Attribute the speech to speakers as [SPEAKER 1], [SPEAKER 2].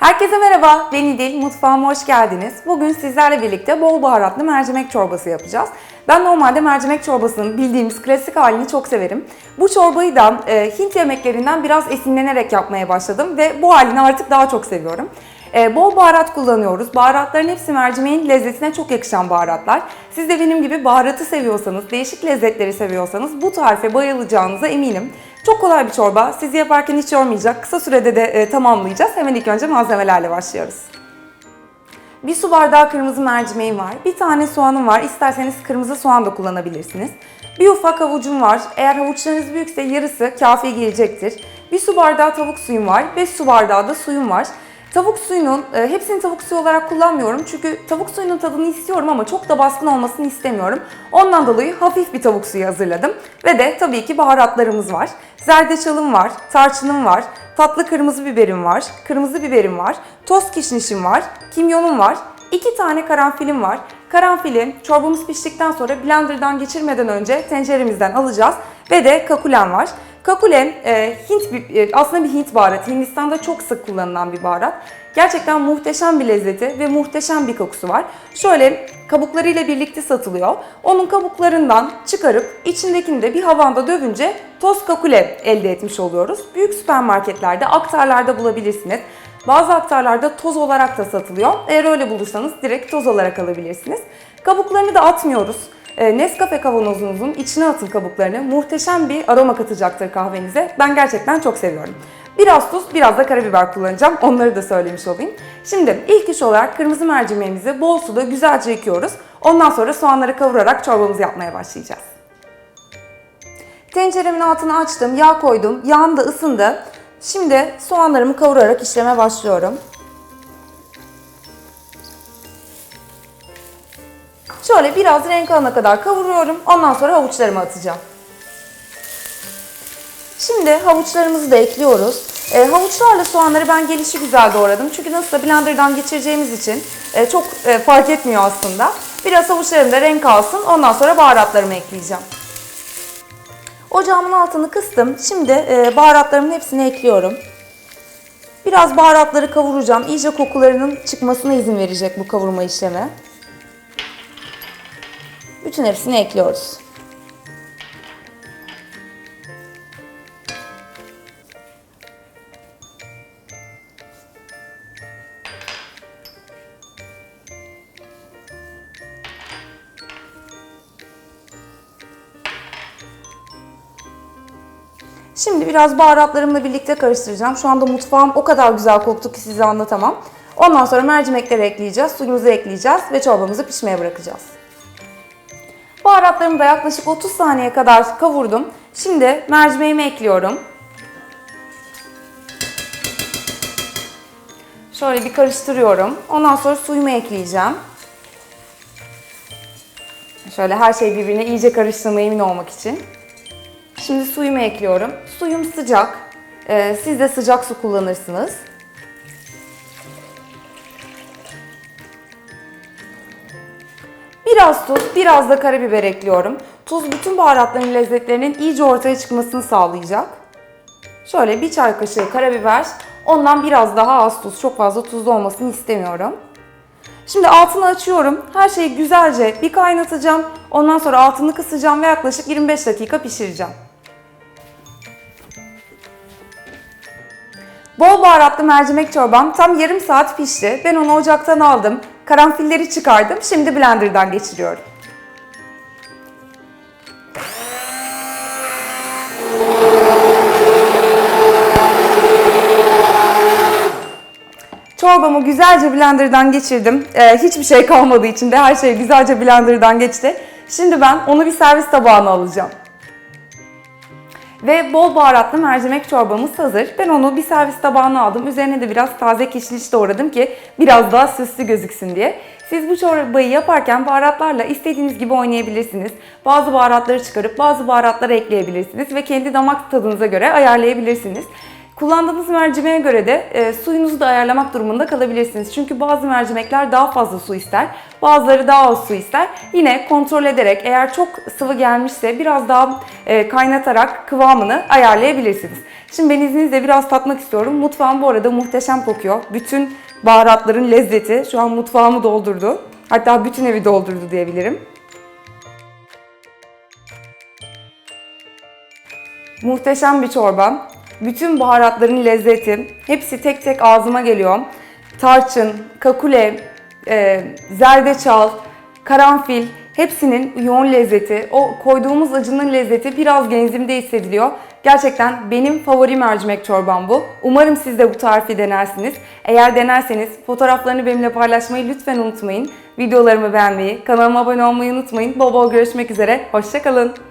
[SPEAKER 1] Herkese merhaba, ben İdil. Mutfağıma hoş geldiniz. Bugün sizlerle birlikte bol baharatlı mercimek çorbası yapacağız. Ben normalde mercimek çorbasının bildiğimiz klasik halini çok severim. Bu çorbayı da e, Hint yemeklerinden biraz esinlenerek yapmaya başladım ve bu halini artık daha çok seviyorum. E, bol baharat kullanıyoruz. Baharatların hepsi mercimeğin lezzetine çok yakışan baharatlar. Siz de benim gibi baharatı seviyorsanız, değişik lezzetleri seviyorsanız bu tarife bayılacağınıza eminim. Çok kolay bir çorba. Sizi yaparken hiç yormayacak. Kısa sürede de e, tamamlayacağız. Hemen ilk önce malzemelerle başlıyoruz. Bir su bardağı kırmızı mercimeğim var. Bir tane soğanım var. İsterseniz kırmızı soğan da kullanabilirsiniz. Bir ufak havucum var. Eğer havuçlarınız büyükse yarısı kafi gelecektir. Bir su bardağı tavuk suyum var. 5 su bardağı da suyum var. Tavuk suyunun, e, hepsini tavuk suyu olarak kullanmıyorum çünkü tavuk suyunun tadını istiyorum ama çok da baskın olmasını istemiyorum. Ondan dolayı hafif bir tavuk suyu hazırladım. Ve de tabii ki baharatlarımız var. Zerdeçalım var, tarçınım var, tatlı kırmızı biberim var, kırmızı biberim var, toz kişnişim var, kimyonum var, iki tane karanfilim var. Karanfili çorbamız piştikten sonra blenderdan geçirmeden önce tenceremizden alacağız ve de kakulen var. Kakule e, Hint bir- e, aslında bir Hint baharatı. Hindistan'da çok sık kullanılan bir baharat. Gerçekten muhteşem bir lezzeti ve muhteşem bir kokusu var. Şöyle kabuklarıyla birlikte satılıyor. Onun kabuklarından çıkarıp içindekini de bir havanda dövünce toz kakule elde etmiş oluyoruz. Büyük süpermarketlerde, aktarlarda bulabilirsiniz. Bazı aktarlarda toz olarak da satılıyor. Eğer öyle bulursanız direkt toz olarak alabilirsiniz. Kabuklarını da atmıyoruz. E, Nescafe kavanozunuzun içine atın kabuklarını. Muhteşem bir aroma katacaktır kahvenize. Ben gerçekten çok seviyorum. Biraz tuz, biraz da karabiber kullanacağım. Onları da söylemiş olayım. Şimdi ilk iş olarak kırmızı mercimeğimizi bol suda güzelce yıkıyoruz. Ondan sonra soğanları kavurarak çorbamızı yapmaya başlayacağız. Tenceremin altını açtım, yağ koydum. Yağım da ısındı. Şimdi soğanlarımı kavurarak işleme başlıyorum. Şöyle biraz renk alana kadar kavuruyorum. Ondan sonra havuçlarımı atacağım. Şimdi havuçlarımızı da ekliyoruz. E, havuçlarla soğanları ben gelişi güzel doğradım. Çünkü nasıl da blenderdan geçireceğimiz için e, çok e, fark etmiyor aslında. Biraz havuçlarım da renk alsın. Ondan sonra baharatlarımı ekleyeceğim. Ocağımın altını kıstım. Şimdi e, baharatlarımın hepsini ekliyorum. Biraz baharatları kavuracağım. İyice kokularının çıkmasına izin verecek bu kavurma işlemi. Bütün hepsini ekliyoruz. Şimdi biraz baharatlarımla birlikte karıştıracağım. Şu anda mutfağım o kadar güzel koktu ki size anlatamam. Ondan sonra mercimekleri ekleyeceğiz, suyumuzu ekleyeceğiz ve çorbamızı pişmeye bırakacağız. Baharatlarımı da yaklaşık 30 saniye kadar kavurdum. Şimdi mercimeğimi ekliyorum. Şöyle bir karıştırıyorum. Ondan sonra suyumu ekleyeceğim. Şöyle her şey birbirine iyice karıştığına emin olmak için. Şimdi suyumu ekliyorum. Suyum sıcak. Ee, siz de sıcak su kullanırsınız. Biraz tuz, biraz da karabiber ekliyorum. Tuz bütün baharatların lezzetlerinin iyice ortaya çıkmasını sağlayacak. Şöyle bir çay kaşığı karabiber, ondan biraz daha az tuz. Çok fazla tuzlu olmasını istemiyorum. Şimdi altını açıyorum. Her şeyi güzelce bir kaynatacağım. Ondan sonra altını kısacağım ve yaklaşık 25 dakika pişireceğim. Bol baharatlı mercimek çorbam tam yarım saat pişti. Ben onu ocaktan aldım. Karanfilleri çıkardım. Şimdi blenderdan geçiriyorum. Çorbamı güzelce blenderdan geçirdim. Ee, hiçbir şey kalmadı içinde. Her şey güzelce blenderdan geçti. Şimdi ben onu bir servis tabağına alacağım. Ve bol baharatlı mercimek çorbamız hazır. Ben onu bir servis tabağına aldım. Üzerine de biraz taze kişniş doğradım ki biraz daha süslü gözüksün diye. Siz bu çorbayı yaparken baharatlarla istediğiniz gibi oynayabilirsiniz. Bazı baharatları çıkarıp bazı baharatları ekleyebilirsiniz ve kendi damak tadınıza göre ayarlayabilirsiniz. Kullandığınız mercimeğe göre de e, suyunuzu da ayarlamak durumunda kalabilirsiniz. Çünkü bazı mercimekler daha fazla su ister, bazıları daha az su ister. Yine kontrol ederek eğer çok sıvı gelmişse biraz daha e, kaynatarak kıvamını ayarlayabilirsiniz. Şimdi ben izninizle biraz tatmak istiyorum. Mutfağım bu arada muhteşem kokuyor. Bütün baharatların lezzeti şu an mutfağımı doldurdu. Hatta bütün evi doldurdu diyebilirim. Muhteşem bir çorba. Bütün baharatların lezzeti, hepsi tek tek ağzıma geliyor. Tarçın, kakule, e, zerdeçal, karanfil, hepsinin yoğun lezzeti, o koyduğumuz acının lezzeti biraz genzimde hissediliyor. Gerçekten benim favori mercimek çorbam bu. Umarım siz de bu tarifi denersiniz. Eğer denerseniz fotoğraflarını benimle paylaşmayı lütfen unutmayın. Videolarımı beğenmeyi, kanalıma abone olmayı unutmayın. Bol bol görüşmek üzere. Hoşçakalın.